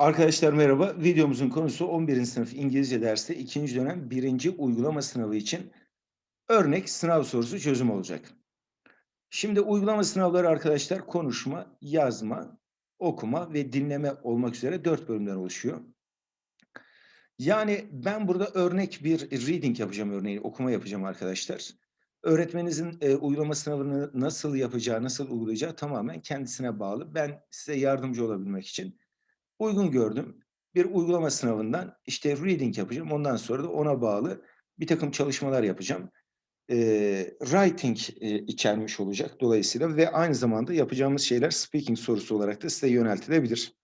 Arkadaşlar merhaba. Videomuzun konusu 11. sınıf İngilizce derste 2. dönem 1. uygulama sınavı için örnek sınav sorusu çözüm olacak. Şimdi uygulama sınavları arkadaşlar konuşma, yazma, okuma ve dinleme olmak üzere 4 bölümden oluşuyor. Yani ben burada örnek bir reading yapacağım örneğin okuma yapacağım arkadaşlar. Öğretmeninizin e, uygulama sınavını nasıl yapacağı, nasıl uygulayacağı tamamen kendisine bağlı. Ben size yardımcı olabilmek için uygun gördüm. Bir uygulama sınavından işte reading yapacağım. Ondan sonra da ona bağlı bir takım çalışmalar yapacağım. Eee, writing, eee, içermiş olacak dolayısıyla ve aynı zamanda yapacağımız şeyler speaking sorusu olarak da size yöneltilebilir.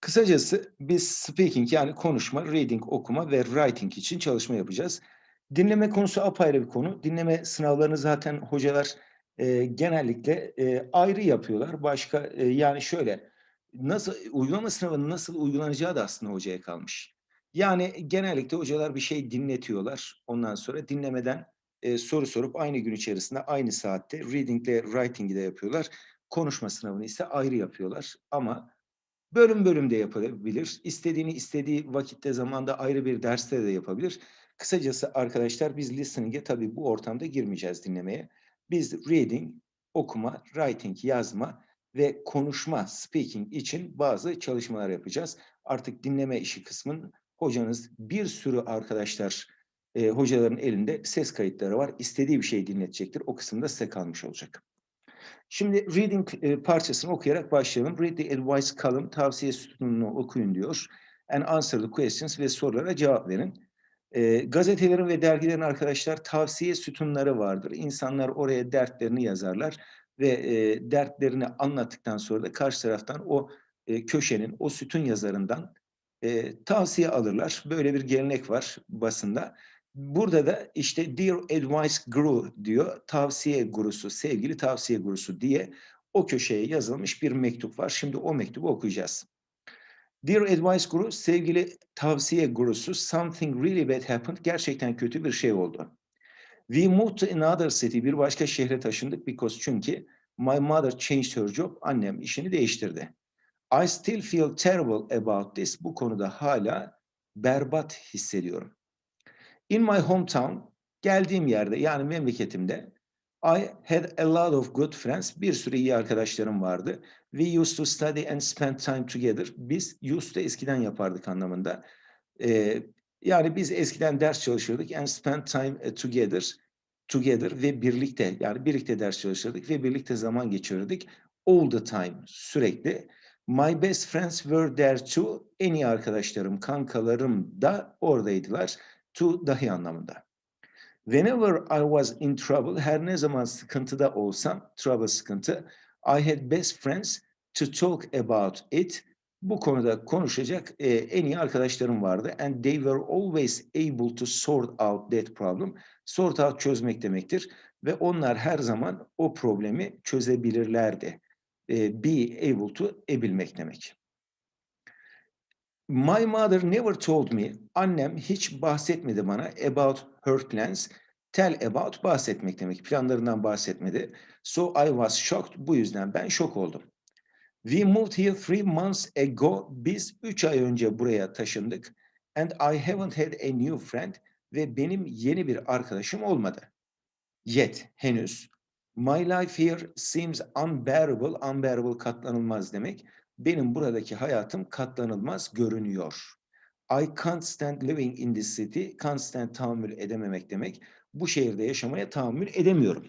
Kısacası biz speaking yani konuşma, reading, okuma ve writing için çalışma yapacağız. Dinleme konusu apayrı bir konu. Dinleme sınavlarını zaten hocalar, eee, genellikle, eee, ayrı yapıyorlar. Başka, eee, yani şöyle, nasıl uygulama sınavının nasıl uygulanacağı da aslında hocaya kalmış. Yani genellikle hocalar bir şey dinletiyorlar. Ondan sonra dinlemeden, eee, soru sorup aynı gün içerisinde aynı saatte reading ile writing'i de yapıyorlar. Konuşma sınavını ise ayrı yapıyorlar ama bölüm bölüm de yapılabilir. İstediğini istediği vakitte, zamanda ayrı bir derste de yapabilir. Kısacası arkadaşlar biz listening'e tabii bu ortamda girmeyeceğiz dinlemeye. Biz reading, okuma, writing, yazma ve konuşma, speaking için bazı çalışmalar yapacağız. Artık dinleme işi kısmın hocanız bir sürü arkadaşlar, eee, hocaların elinde ses kayıtları var. İstediği bir şey dinletecektir. O kısımda size kalmış olacak. Şimdi reading, eee, parçasını okuyarak başlayalım. Read the advice column, tavsiye sütununu okuyun diyor. And answer the questions ve sorulara cevap verin. Eee, gazetelerin ve dergilerin arkadaşlar tavsiye sütunları vardır. İnsanlar oraya dertlerini yazarlar ve, eee, dertlerini anlattıktan sonra da karşı taraftan o, eee, köşenin, o sütun yazarından, eee, tavsiye alırlar. Böyle bir gelenek var basında. Burada da işte "Dear Advice Guru" diyor, tavsiye gurusu, sevgili tavsiye gurusu diye o köşeye yazılmış bir mektup var. Şimdi o mektubu okuyacağız. Dear Advice Guru, sevgili tavsiye gurusu, something really bad happened. Gerçekten kötü bir şey oldu. We moved to another city, bir başka şehre taşındık because çünkü my mother changed her job, annem işini değiştirdi. I still feel terrible about this, bu konuda hala berbat hissediyorum. In my hometown, geldiğim yerde yani memleketimde I had a lot of good friends. Bir sürü iyi arkadaşlarım vardı. We used to study and spend time together. Biz used to eskiden yapardık anlamında. Eee, yani biz eskiden ders çalışırdık and spend time e, together, together ve birlikte yani birlikte ders çalışırdık ve birlikte zaman geçirirdik. All the time, sürekli. My best friends were there too. En iyi arkadaşlarım, kankalarım da oradaydılar. To dahi anlamında. Whenever I was in trouble, her ne zaman sıkıntıda olsam, trouble sıkıntı, I had best friends to talk about it. Bu konuda konuşacak e, en iyi arkadaşlarım vardı. And they were always able to sort out that problem. Sort out çözmek demektir. Ve onlar her zaman o problemi çözebilirlerdi. E, be able to ebilmek demek. My mother never told me, annem hiç bahsetmedi bana about her plans. Tell about bahsetmek demek, planlarından bahsetmedi. So I was shocked, bu yüzden ben şok oldum. We moved here three months ago, biz üç ay önce buraya taşındık. And I haven't had a new friend ve benim yeni bir arkadaşım olmadı. Yet, henüz. My life here seems unbearable, unbearable katlanılmaz demek benim buradaki hayatım katlanılmaz görünüyor. I can't stand living in this city. Can't stand tahammül edememek demek. Bu şehirde yaşamaya tahammül edemiyorum.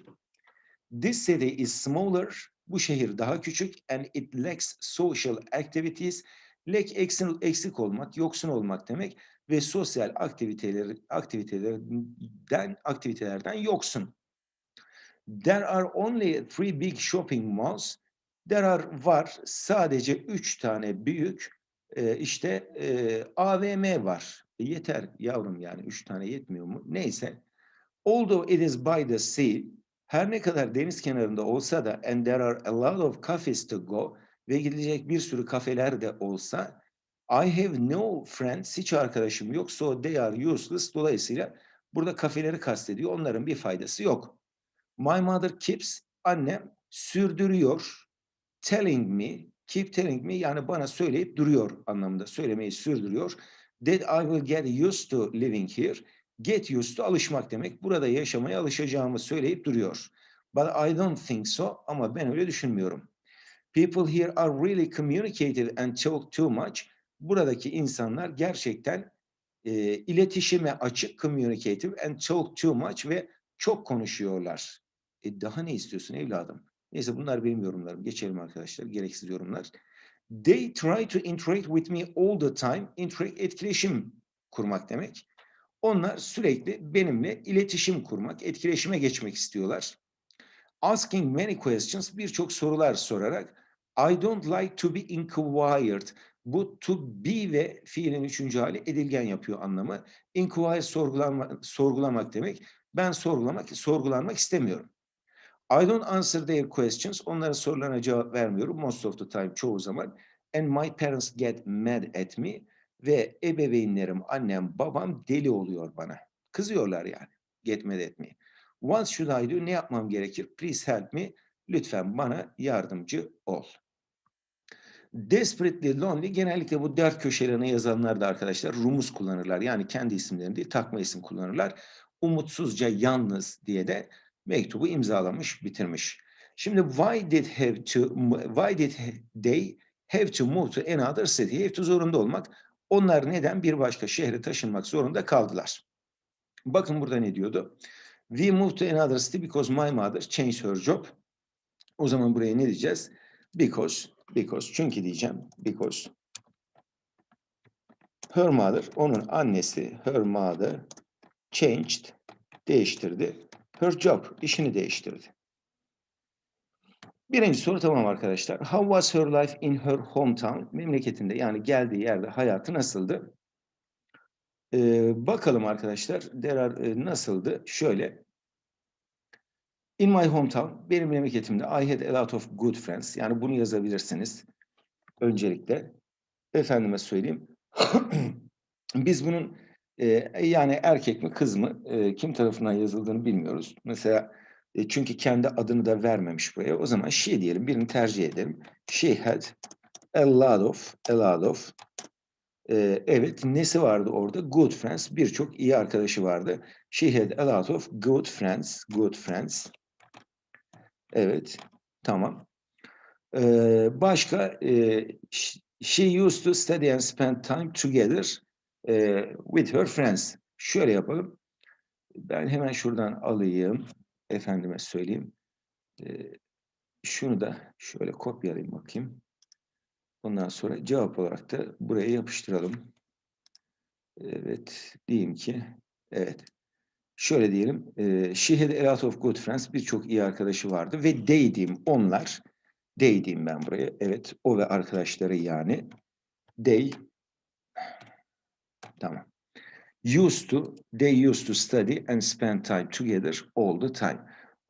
This city is smaller. Bu şehir daha küçük and it lacks social activities. Lack eksik, eksik olmak, yoksun olmak demek ve sosyal aktiviteler aktivitelerden aktivitelerden yoksun. There are only three big shopping malls. There are var sadece üç tane büyük e, işte e, AVM var. E, yeter yavrum yani üç tane yetmiyor mu? Neyse. Although it is by the sea, her ne kadar deniz kenarında olsa da and there are a lot of cafes to go ve gidecek bir sürü kafeler de olsa I have no friends, hiç arkadaşım yok. So they are useless. Dolayısıyla burada kafeleri kastediyor. Onların bir faydası yok. My mother keeps, annem sürdürüyor telling me, Keep telling me yani bana söyleyip duruyor anlamında. Söylemeyi sürdürüyor. That I will get used to living here. Get used to alışmak demek. Burada yaşamaya alışacağımı söyleyip duruyor. But I don't think so. Ama ben öyle düşünmüyorum. People here are really communicative and talk too much. Buradaki insanlar gerçekten e, iletişime açık, communicative and talk too much ve çok konuşuyorlar. E, daha ne istiyorsun evladım? Neyse bunlar benim yorumlarım. Geçelim arkadaşlar. Gereksiz yorumlar. They try to interact with me all the time. Interact etkileşim kurmak demek. Onlar sürekli benimle iletişim kurmak, etkileşime geçmek istiyorlar. Asking many questions, birçok sorular sorarak I don't like to be inquired. Bu to be ve fiilin üçüncü hali edilgen yapıyor anlamı. Inquire sorgulanma, sorgulamak demek. Ben sorgulamak, sorgulanmak istemiyorum. I don't answer their questions. Onların sorularına cevap vermiyorum. Most of the time, çoğu zaman. And my parents get mad at me. Ve ebeveynlerim, annem, babam deli oluyor bana. Kızıyorlar yani. At me. What should I do? Ne yapmam gerekir? Please help me. Lütfen bana yardımcı ol. Desperately lonely genellikle bu dert köşelerine yazanlar da arkadaşlar rumuz kullanırlar. Yani kendi isimlerini değil takma isim kullanırlar. Umutsuzca yalnız diye de mektubu imzalamış, bitirmiş. Şimdi why did have to why did they have to move to another city? Have to zorunda olmak. Onlar neden bir başka şehre taşınmak zorunda kaldılar? Bakın burada ne diyordu? We moved to another city because my mother changed her job. O zaman buraya ne diyeceğiz? Because, because, çünkü diyeceğim. Because her mother, onun annesi, her mother changed, değiştirdi. Her job, işini değiştirdi. Birinci soru tamam arkadaşlar. How was her life in her hometown? Memleketinde yani geldiği yerde hayatı nasıldı? Ee, bakalım arkadaşlar. There are, e, nasıldı? Şöyle. In my hometown, benim memleketimde I had a lot of good friends. Yani bunu yazabilirsiniz. Öncelikle. Efendime söyleyeyim. Biz bunun e, yani erkek mi kız mı e, kim tarafından yazıldığını bilmiyoruz. Mesela e, çünkü kendi adını da vermemiş buraya. O zaman she diyelim birini tercih edelim. She had a lot of a lot of e, evet nesi vardı orada? Good friends. Birçok iyi arkadaşı vardı. She had a lot of good friends. Good friends. Evet. Tamam. Ee, başka e, she used to study and spend time together e, with her friends. Şöyle yapalım. Ben hemen şuradan alayım. Efendime söyleyeyim. Şunu da şöyle kopyalayayım bakayım. Ondan sonra cevap olarak da buraya yapıştıralım. Evet. Diyeyim ki evet. Şöyle diyelim. She had a lot of good friends. Birçok iyi arkadaşı vardı. Ve they onlar. They ben buraya. Evet. O ve arkadaşları yani. They Tamam. Used to, they used to study and spend time together all the time.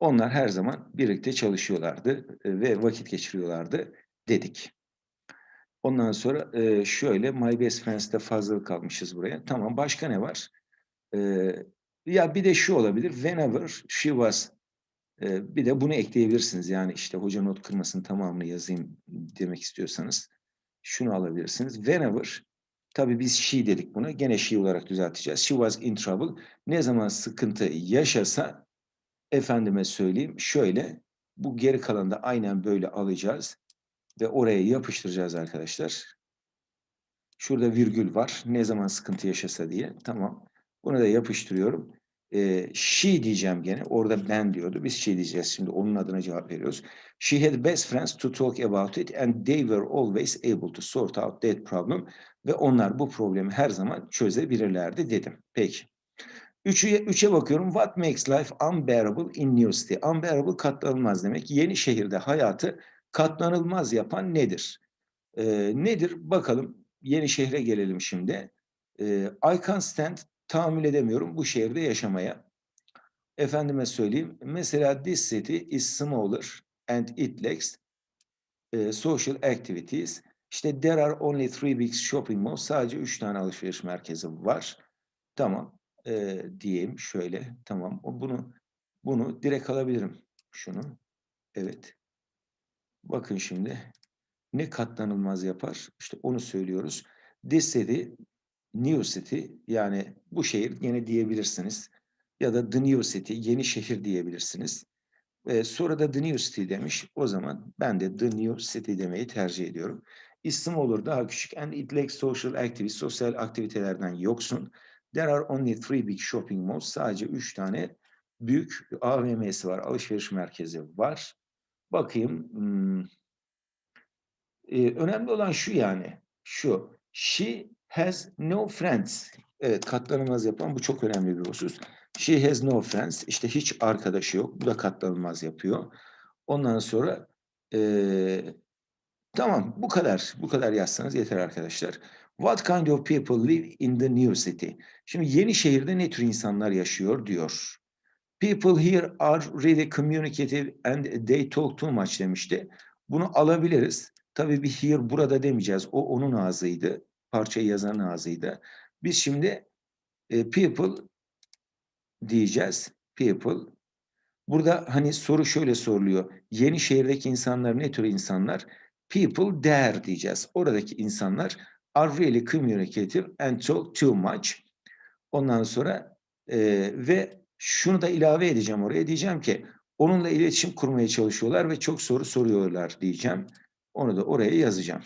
Onlar her zaman birlikte çalışıyorlardı e, ve vakit geçiriyorlardı dedik. Ondan sonra e, şöyle My Best Friends'te fazla kalmışız buraya. Tamam başka ne var? E, ya bir de şu olabilir. Whenever she was bir de bunu ekleyebilirsiniz. Yani işte hoca not kırmasının tamamını yazayım demek istiyorsanız şunu alabilirsiniz. Whenever Tabii biz she dedik buna. Gene she olarak düzelteceğiz. She was in trouble. Ne zaman sıkıntı yaşasa efendime söyleyeyim şöyle bu geri kalanı da aynen böyle alacağız ve oraya yapıştıracağız arkadaşlar. Şurada virgül var. Ne zaman sıkıntı yaşasa diye. Tamam. Bunu da yapıştırıyorum. Ee, she diyeceğim gene. Orada ben diyordu. Biz she diyeceğiz şimdi. Onun adına cevap veriyoruz. She had best friends to talk about it and they were always able to sort out that problem. Ve onlar bu problemi her zaman çözebilirlerdi dedim. Peki. Üçe, üçe bakıyorum. What makes life unbearable in new city? Unbearable katlanılmaz demek. Yeni şehirde hayatı katlanılmaz yapan nedir? Ee, nedir? Bakalım. Yeni şehre gelelim şimdi. Ee, I can't stand tahammül edemiyorum bu şehirde yaşamaya. Efendime söyleyeyim. Mesela this city is smaller and it lacks e, social activities. İşte there are only three big shopping malls. Sadece üç tane alışveriş merkezi var. Tamam. E, diyeyim şöyle. Tamam. Bunu bunu direkt alabilirim. Şunu. Evet. Bakın şimdi. ne katlanılmaz yapar? İşte onu söylüyoruz. This city, new city yani bu şehir yine diyebilirsiniz. Ya da the new city, yeni şehir diyebilirsiniz. Ee, sonra da the new city demiş. O zaman ben de the new city demeyi tercih ediyorum. İsim olur daha küçük and it lacks social activities, sosyal aktivitelerden yoksun. There are only three big shopping malls. Sadece üç tane büyük AVM'si var, alışveriş merkezi var. Bakayım. Hmm. Ee, önemli olan şu yani. Şu. She has no friends. Evet katlanılmaz yapan bu çok önemli bir husus. She has no friends. İşte hiç arkadaşı yok. Bu da katlanılmaz yapıyor. Ondan sonra ee, tamam bu kadar. Bu kadar yazsanız yeter arkadaşlar. What kind of people live in the new city? Şimdi yeni şehirde ne tür insanlar yaşıyor diyor. People here are really communicative and they talk too much demişti. Bunu alabiliriz. Tabii bir here burada demeyeceğiz. O onun ağzıydı. Parçayı yazan ağzıydı. Biz şimdi e, people diyeceğiz. People. Burada hani soru şöyle soruluyor. Yeni şehirdeki insanlar ne tür insanlar? People there diyeceğiz. Oradaki insanlar are really communicative and talk too much. Ondan sonra e, ve şunu da ilave edeceğim oraya. Diyeceğim ki onunla iletişim kurmaya çalışıyorlar ve çok soru soruyorlar diyeceğim. Onu da oraya yazacağım.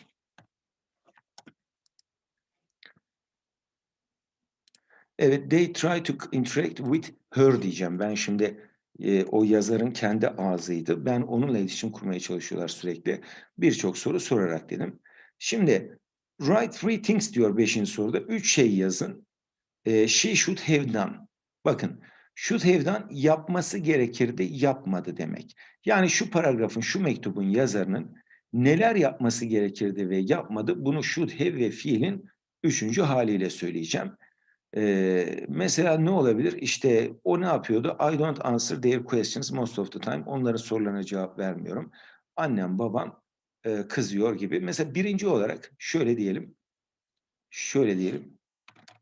Evet, they try to interact with her diyeceğim. Ben şimdi e, o yazarın kendi ağzıydı. Ben onunla iletişim kurmaya çalışıyorlar sürekli. Birçok soru sorarak dedim. Şimdi write three things diyor beşinci soruda. Üç şey yazın. E, she should have done. Bakın should have done yapması gerekirdi yapmadı demek. Yani şu paragrafın şu mektubun yazarının neler yapması gerekirdi ve yapmadı bunu should have ve fiilin üçüncü haliyle söyleyeceğim. Ee, mesela ne olabilir? İşte o ne yapıyordu? I don't answer their questions most of the time. Onların sorularına cevap vermiyorum. Annem, babam e, kızıyor gibi. Mesela birinci olarak şöyle diyelim. Şöyle diyelim.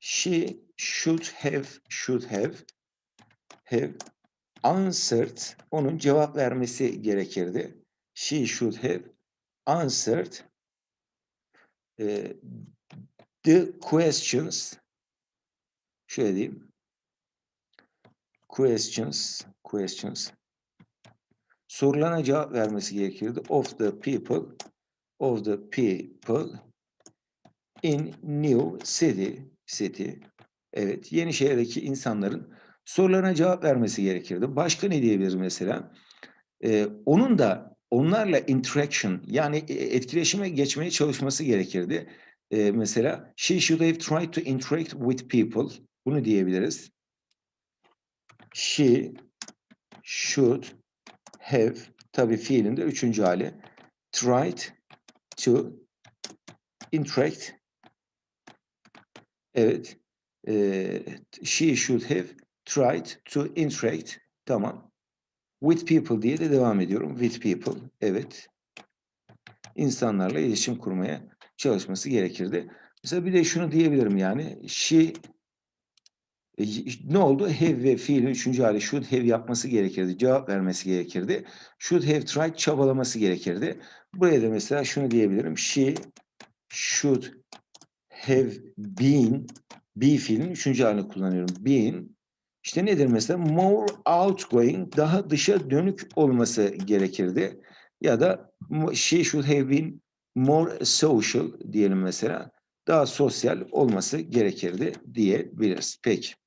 She should have, should have, have answered. Onun cevap vermesi gerekirdi. She should have answered e, the questions şöyle diyeyim questions questions sorulana cevap vermesi gerekirdi of the people of the people in new city city evet yeni şehirdeki insanların sorularına cevap vermesi gerekirdi. Başka ne diyebiliriz mesela? Ee, onun da onlarla interaction yani e, etkileşime geçmeye çalışması gerekirdi. Ee, mesela she should have tried to interact with people. Bunu diyebiliriz. She should have tabi fiilin de üçüncü hali. Tried to interact. Evet. She should have tried to interact. Tamam. With people diye de devam ediyorum. With people. Evet. İnsanlarla iletişim kurmaya çalışması gerekirdi. Mesela bir de şunu diyebilirim yani. She e, ne oldu? Have ve fiilin üçüncü hali should have yapması gerekirdi. Cevap vermesi gerekirdi. Should have tried çabalaması gerekirdi. Buraya da mesela şunu diyebilirim. She should have been be fiilin üçüncü halini kullanıyorum. Been işte nedir mesela? More outgoing, daha dışa dönük olması gerekirdi. Ya da she should have been more social diyelim mesela. Daha sosyal olması gerekirdi diyebiliriz. Peki.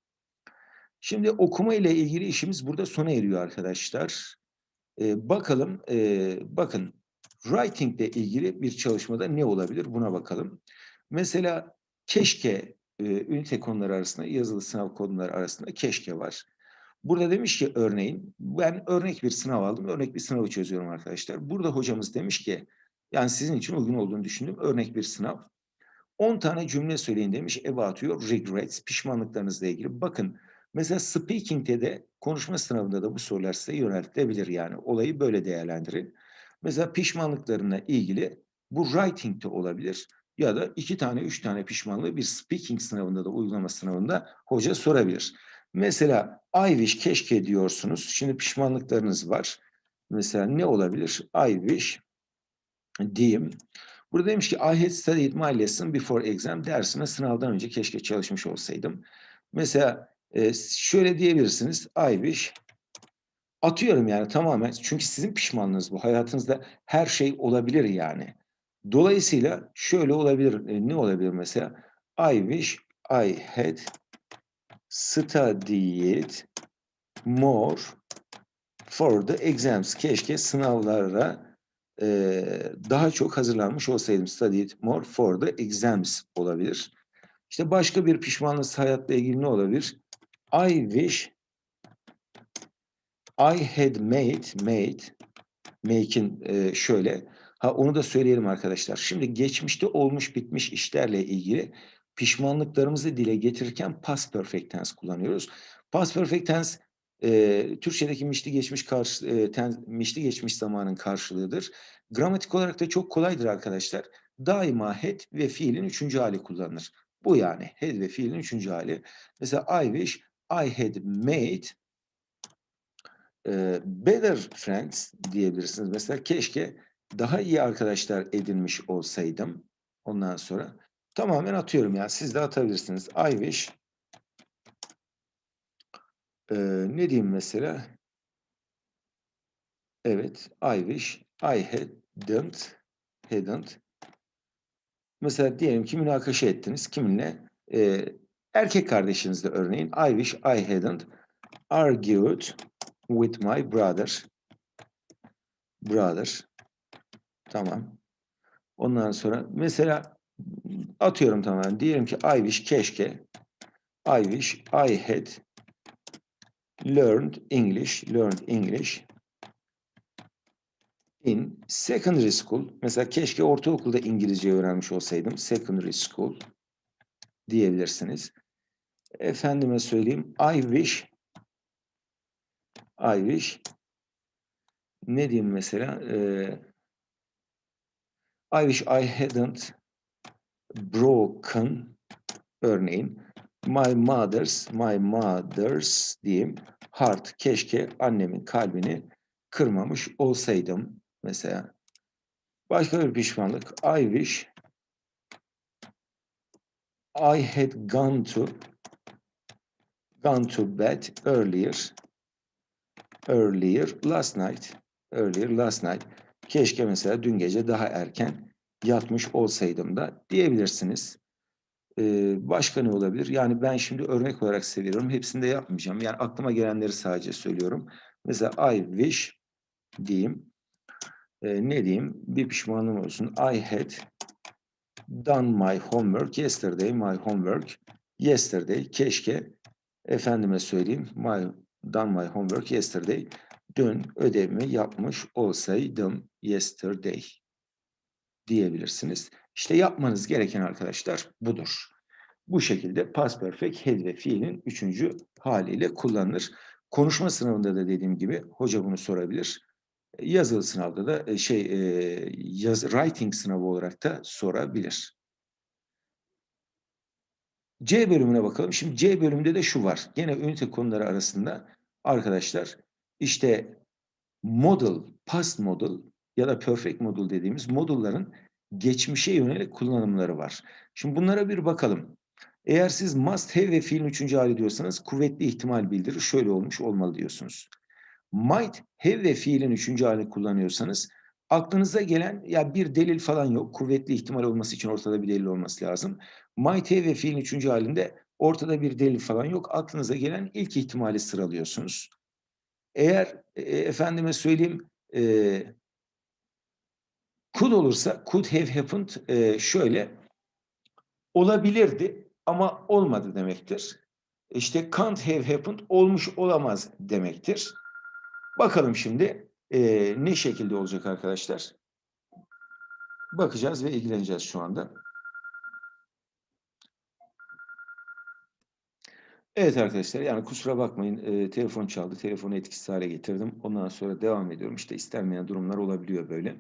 Şimdi okuma ile ilgili işimiz burada sona eriyor arkadaşlar. Ee, bakalım, e, bakın writing ile ilgili bir çalışmada ne olabilir buna bakalım. Mesela keşke e, ünite konuları arasında, yazılı sınav konuları arasında keşke var. Burada demiş ki örneğin, ben örnek bir sınav aldım, örnek bir sınavı çözüyorum arkadaşlar. Burada hocamız demiş ki, yani sizin için uygun olduğunu düşündüm, örnek bir sınav. 10 tane cümle söyleyin demiş about your regrets, pişmanlıklarınızla ilgili. Bakın, mesela speaking'de de, konuşma sınavında da bu sorular size yöneltilebilir yani. Olayı böyle değerlendirin. Mesela pişmanlıklarına ilgili bu writing'de olabilir ya da iki tane, üç tane pişmanlığı bir speaking sınavında da uygulama sınavında hoca sorabilir. Mesela I wish keşke diyorsunuz. Şimdi pişmanlıklarınız var. Mesela ne olabilir? I wish diyeyim. Burada demiş ki I had studied my lesson before exam. Dersime sınavdan önce keşke çalışmış olsaydım. Mesela e, şöyle diyebilirsiniz. Wish atıyorum yani tamamen. Çünkü sizin pişmanlığınız bu. Hayatınızda her şey olabilir yani. Dolayısıyla şöyle olabilir. E, ne olabilir mesela? I wish I had studied more for the exams. Keşke sınavlara e, daha çok hazırlanmış olsaydım. Studied more for the exams olabilir. İşte başka bir pişmanlık hayatla ilgili ne olabilir? I wish I had made, made, make'in e, şöyle. Ha onu da söyleyelim arkadaşlar. Şimdi geçmişte olmuş bitmiş işlerle ilgili pişmanlıklarımızı dile getirirken past perfect tense kullanıyoruz. Past perfect tense e, Türkçedeki mişli geçmiş karşı, e, ten, mişli geçmiş zamanın karşılığıdır. Gramatik olarak da çok kolaydır arkadaşlar. Daima had ve fiilin üçüncü hali kullanılır. Bu yani had ve fiilin üçüncü hali. Mesela I wish I had made better friends diyebilirsiniz. Mesela keşke daha iyi arkadaşlar edinmiş olsaydım. Ondan sonra tamamen atıyorum ya. Siz de atabilirsiniz. I wish e, ne diyeyim mesela? Evet. I wish I hadn't hadn't Mesela diyelim ki münakaşa ettiniz. Kiminle? E, erkek kardeşinizle örneğin. I wish I hadn't argued with my brother. Brother. Tamam. Ondan sonra mesela atıyorum tamamen. Diyelim ki I wish keşke I wish I had learned English, learned English in secondary school. Mesela keşke ortaokulda İngilizce öğrenmiş olsaydım. Secondary school diyebilirsiniz. Efendime söyleyeyim. I wish I wish ne diyeyim mesela? Ee, I wish I hadn't broken örneğin my mother's my mother's diyeyim heart keşke annemin kalbini kırmamış olsaydım mesela. Başka bir pişmanlık. I wish I had gone to gone to bed earlier earlier last night earlier last night keşke mesela dün gece daha erken yatmış olsaydım da diyebilirsiniz. Ee, başka ne olabilir? Yani ben şimdi örnek olarak seviyorum. Hepsini de yapmayacağım. Yani aklıma gelenleri sadece söylüyorum. Mesela I wish diyeyim. Ee, ne diyeyim? Bir pişmanlığım olsun. I had done my homework yesterday. My homework yesterday. Keşke efendime söyleyeyim. My done my homework yesterday. Dün ödevimi yapmış olsaydım yesterday diyebilirsiniz. İşte yapmanız gereken arkadaşlar budur. Bu şekilde past perfect head ve fiilin üçüncü haliyle kullanılır. Konuşma sınavında da dediğim gibi hoca bunu sorabilir. Yazılı sınavda da e, şey e, yaz, writing sınavı olarak da sorabilir. C bölümüne bakalım. Şimdi C bölümünde de şu var. Gene ünite konuları arasında arkadaşlar işte model, past model ya da perfect model dediğimiz modulların geçmişe yönelik kullanımları var. Şimdi bunlara bir bakalım. Eğer siz must have ve fiilin üçüncü hali diyorsanız kuvvetli ihtimal bildirir şöyle olmuş olmalı diyorsunuz. Might have ve fiilin üçüncü halini kullanıyorsanız aklınıza gelen ya bir delil falan yok. Kuvvetli ihtimal olması için ortada bir delil olması lazım. Might have ve fiilin üçüncü halinde ortada bir delil falan yok. Aklınıza gelen ilk ihtimali sıralıyorsunuz. Eğer e, efendime söyleyeyim e, could olursa could have happened e, şöyle olabilirdi ama olmadı demektir. İşte can't have happened olmuş olamaz demektir. Bakalım şimdi e, ne şekilde olacak arkadaşlar. Bakacağız ve ilgileneceğiz şu anda. Evet arkadaşlar yani kusura bakmayın e, telefon çaldı. Telefonu etkisiz hale getirdim. Ondan sonra devam ediyorum. İşte istenmeyen durumlar olabiliyor böyle.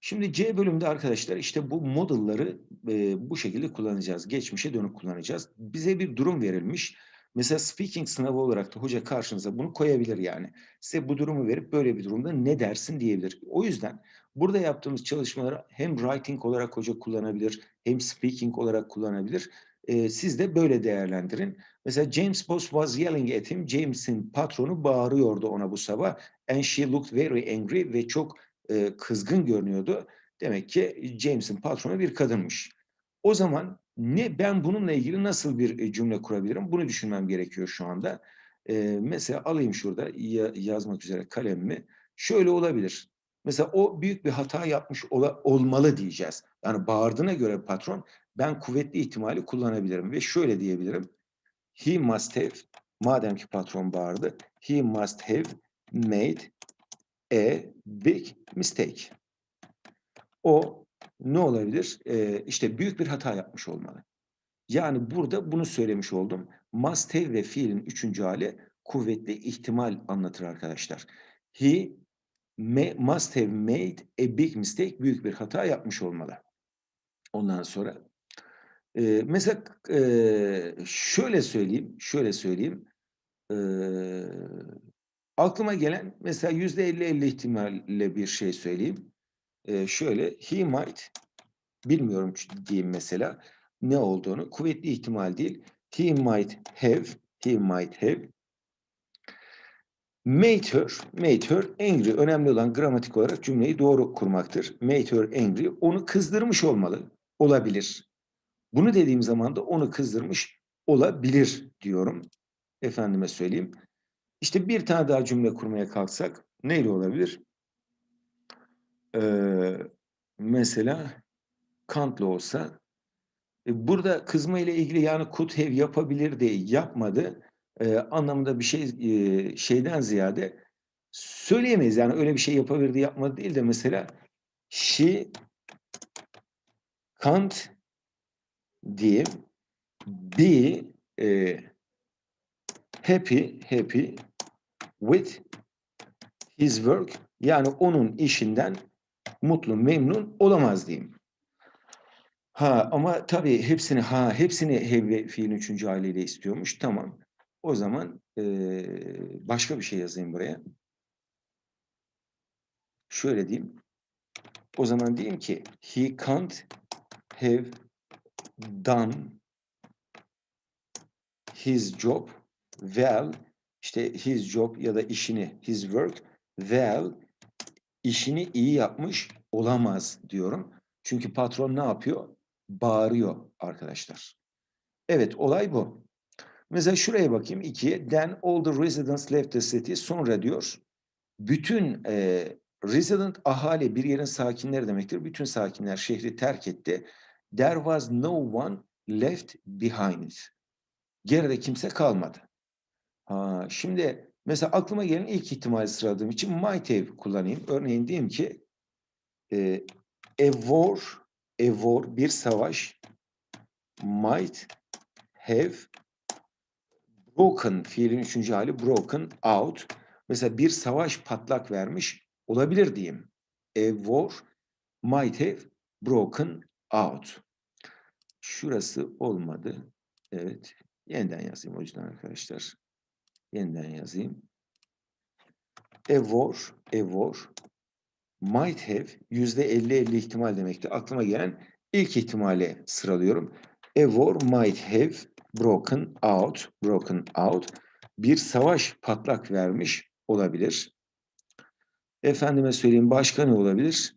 Şimdi C bölümünde arkadaşlar işte bu modelları e, bu şekilde kullanacağız. Geçmişe dönük kullanacağız. Bize bir durum verilmiş. Mesela speaking sınavı olarak da hoca karşınıza bunu koyabilir yani. Size bu durumu verip böyle bir durumda ne dersin diyebilir. O yüzden Burada yaptığımız çalışmaları hem writing olarak hoca kullanabilir, hem speaking olarak kullanabilir. Eee, siz de böyle değerlendirin. Mesela James boss was yelling at him. James'in patronu bağırıyordu ona bu sabah. And she looked very angry ve çok eee, kızgın görünüyordu. Demek ki James'in patronu bir kadınmış. O zaman ne ben bununla ilgili nasıl bir e, cümle kurabilirim? Bunu düşünmem gerekiyor şu anda. Eee, mesela alayım şurada ya- yazmak üzere kalemimi. Şöyle olabilir. Mesela o büyük bir hata yapmış ola- olmalı diyeceğiz. Yani bağırdığına göre patron ben kuvvetli ihtimali kullanabilirim ve şöyle diyebilirim. He must have, madem ki patron bağırdı, he must have made a big mistake. O ne olabilir? Ee, işte büyük bir hata yapmış olmalı. Yani burada bunu söylemiş oldum. Must have ve fiilin üçüncü hali kuvvetli ihtimal anlatır arkadaşlar. He ma- must have made a big mistake. Büyük bir hata yapmış olmalı. Ondan sonra e, mesela e, şöyle söyleyeyim, şöyle söyleyeyim. E, aklıma gelen mesela yüzde elli elli ihtimalle bir şey söyleyeyim. E, şöyle he might bilmiyorum diyeyim mesela ne olduğunu. Kuvvetli ihtimal değil. He might have, he might have made her, made her angry. Önemli olan gramatik olarak cümleyi doğru kurmaktır. Made her angry. Onu kızdırmış olmalı. Olabilir. Bunu dediğim zaman da onu kızdırmış olabilir diyorum. Efendime söyleyeyim. İşte bir tane daha cümle kurmaya kalksak neyle olabilir? Ee, mesela Kant'la olsa e, burada kızma ile ilgili yani could have yapabilir de yapmadı e, anlamında bir şey e, şeyden ziyade söyleyemeyiz. Yani öyle bir şey yapabilirdi yapmadı değil de mesela she can't diye be e, happy happy with his work yani onun işinden mutlu memnun olamaz diyeyim. Ha ama tabii hepsini ha hepsini have ve fiilin üçüncü haliyle istiyormuş. Tamam. O zaman eee, başka bir şey yazayım buraya. Şöyle diyeyim. O zaman diyeyim ki he can't have done his job well işte his job ya da işini his work well işini iyi yapmış olamaz diyorum. Çünkü patron ne yapıyor? Bağırıyor arkadaşlar. Evet olay bu. Mesela şuraya bakayım ikiye. Then all the residents left the city. Sonra diyor bütün e, resident ahali bir yerin sakinleri demektir. Bütün sakinler şehri terk etti. There was no one left behind. Geride kimse kalmadı. Ha, şimdi mesela aklıma gelen ilk ihtimali sıraladığım için might have kullanayım. Örneğin diyeyim ki e, a war, a war bir savaş might have broken fiilin üçüncü hali broken out. Mesela bir savaş patlak vermiş olabilir diyeyim. A war might have broken out. Şurası olmadı. Evet. Yeniden yazayım o yüzden arkadaşlar. Yeniden yazayım. A war, a war might have yüzde elli elli ihtimal demekti. Aklıma gelen ilk ihtimali sıralıyorum. A war might have broken out, broken out. Bir savaş patlak vermiş olabilir. Efendime söyleyeyim başka ne olabilir?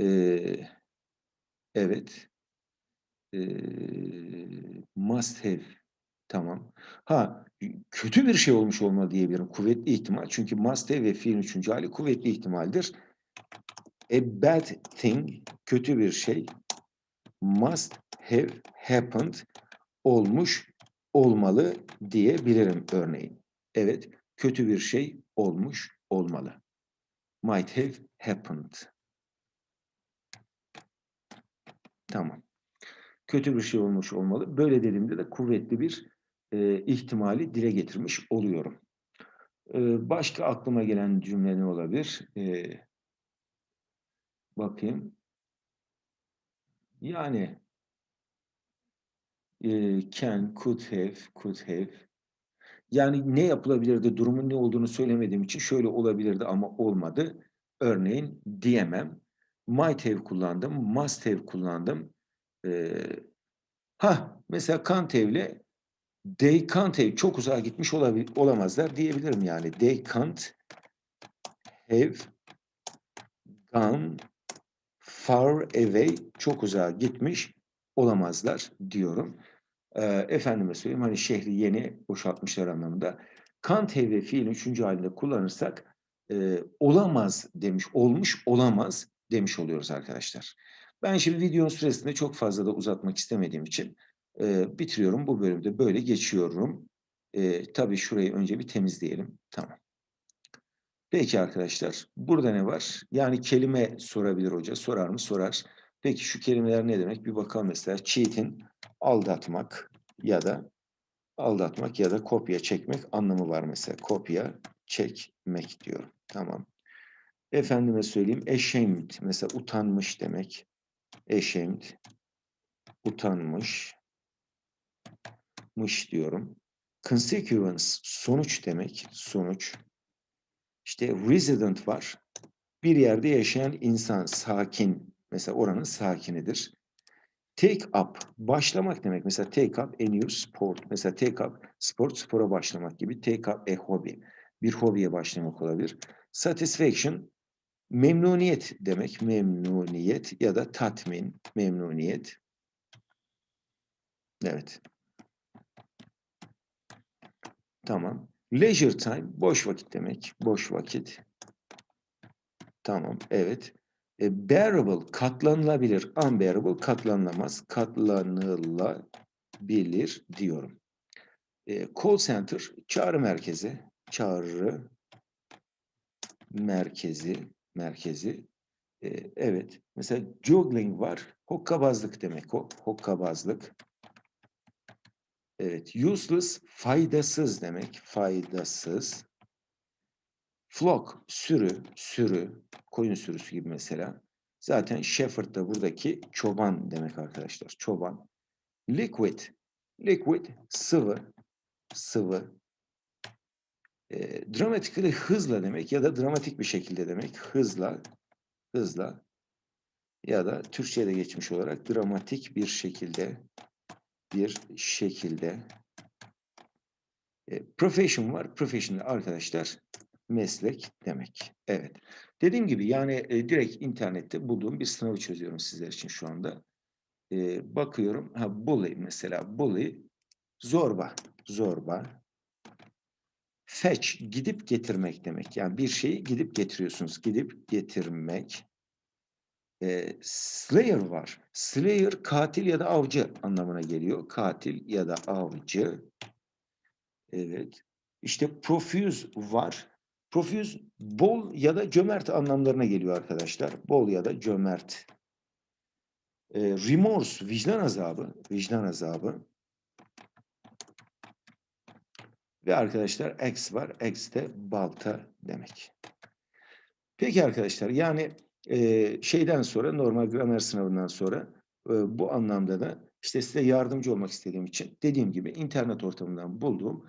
Ee, evet. Ee, must have. Tamam. Ha kötü bir şey olmuş olmalı diyebilirim. Kuvvetli ihtimal. Çünkü must have ve fiilin üçüncü hali kuvvetli ihtimaldir. A bad thing kötü bir şey must have happened olmuş olmalı diyebilirim örneğin. Evet, kötü bir şey olmuş olmalı. Might have happened. Tamam. Kötü bir şey olmuş olmalı. Böyle dediğimde de kuvvetli bir e, ihtimali dile getirmiş oluyorum. E, başka aklıma gelen cümle ne olabilir? E, bakayım. Yani e, can, could have, could have. Yani ne yapılabilirdi, durumun ne olduğunu söylemediğim için şöyle olabilirdi ama olmadı. Örneğin diyemem. might have kullandım, must have kullandım. Ee, ha mesela can't have ile they can't have çok uzağa gitmiş olamazlar diyebilirim yani. They can't have gone far away çok uzağa gitmiş olamazlar diyorum. Ee, efendime söyleyeyim hani şehri yeni boşaltmışlar anlamında. Can't have ve üçüncü halinde kullanırsak e, olamaz demiş, olmuş olamaz demiş oluyoruz arkadaşlar. Ben şimdi videonun süresinde çok fazla da uzatmak istemediğim için e, bitiriyorum. Bu bölümde böyle geçiyorum. E, tabii şurayı önce bir temizleyelim. Tamam. Peki arkadaşlar, burada ne var? Yani kelime sorabilir hoca. Sorar mı? Sorar. Peki şu kelimeler ne demek? Bir bakalım mesela. Cheating, aldatmak ya da aldatmak ya da kopya çekmek anlamı var mesela. Kopya çekmek diyorum. Tamam. Efendime söyleyeyim. Ashamed, mesela utanmış demek. Ashamed, utanmış, mış diyorum. Consequence, sonuç demek. Sonuç. İşte resident var. Bir yerde yaşayan insan, sakin. Mesela oranın sakinidir. Take up, başlamak demek. Mesela take up a new sport. Mesela take up, sport, spora başlamak gibi. Take up a hobby. Bir hobiye başlamak olabilir. Satisfaction, memnuniyet demek. Memnuniyet ya da tatmin, memnuniyet. Evet. Tamam. Leisure time, boş vakit demek. Boş vakit. Tamam, evet. E, bearable, katlanılabilir. Unbearable, katlanılamaz. Katlanılabilir diyorum. E, call center, çağrı merkezi. Çağrı merkezi. Merkezi. E, evet. Mesela juggling var. Hokkabazlık demek o. Hokkabazlık. Evet. Useless, faydasız demek. Faydasız. Flock, sürü, sürü, koyun sürüsü gibi mesela. Zaten shepherd da buradaki çoban demek arkadaşlar. Çoban. Liquid, liquid, sıvı, sıvı. E, dramatically hızla demek ya da dramatik bir şekilde demek. Hızla, hızla ya da Türkçe'de geçmiş olarak dramatik bir şekilde, bir şekilde. E, profession var. Professional arkadaşlar meslek demek. Evet. Dediğim gibi yani e, direkt internette bulduğum bir sınavı çözüyorum sizler için şu anda. E, bakıyorum. Ha bully mesela. Bully zorba. Zorba. Fetch gidip getirmek demek. Yani bir şeyi gidip getiriyorsunuz. Gidip getirmek. E, Slayer var. Slayer katil ya da avcı anlamına geliyor. Katil ya da avcı. Evet. İşte profuse var. Profuse bol ya da cömert anlamlarına geliyor arkadaşlar. Bol ya da cömert. E, remorse, vicdan azabı. Vicdan azabı. Ve arkadaşlar X var. X de balta demek. Peki arkadaşlar yani şeyden sonra normal gramer sınavından sonra bu anlamda da işte size yardımcı olmak istediğim için dediğim gibi internet ortamından bulduğum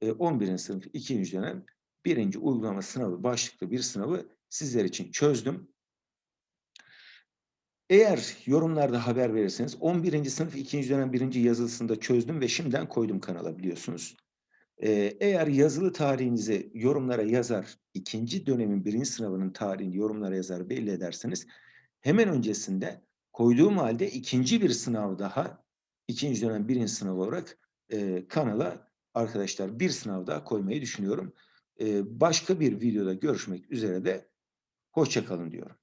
e, 11. sınıf 2. dönem birinci uygulama sınavı başlıklı bir sınavı sizler için çözdüm. Eğer yorumlarda haber verirseniz 11. sınıf 2. dönem 1. yazılısında çözdüm ve şimdiden koydum kanala biliyorsunuz. Eğer yazılı tarihinizi yorumlara yazar, ikinci dönemin birinci sınavının tarihini yorumlara yazar belli ederseniz hemen öncesinde koyduğum halde ikinci bir sınav daha ikinci dönem birinci sınav olarak e, kanala arkadaşlar bir sınav daha koymayı düşünüyorum. Ee, başka bir videoda görüşmek üzere de hoşçakalın diyorum.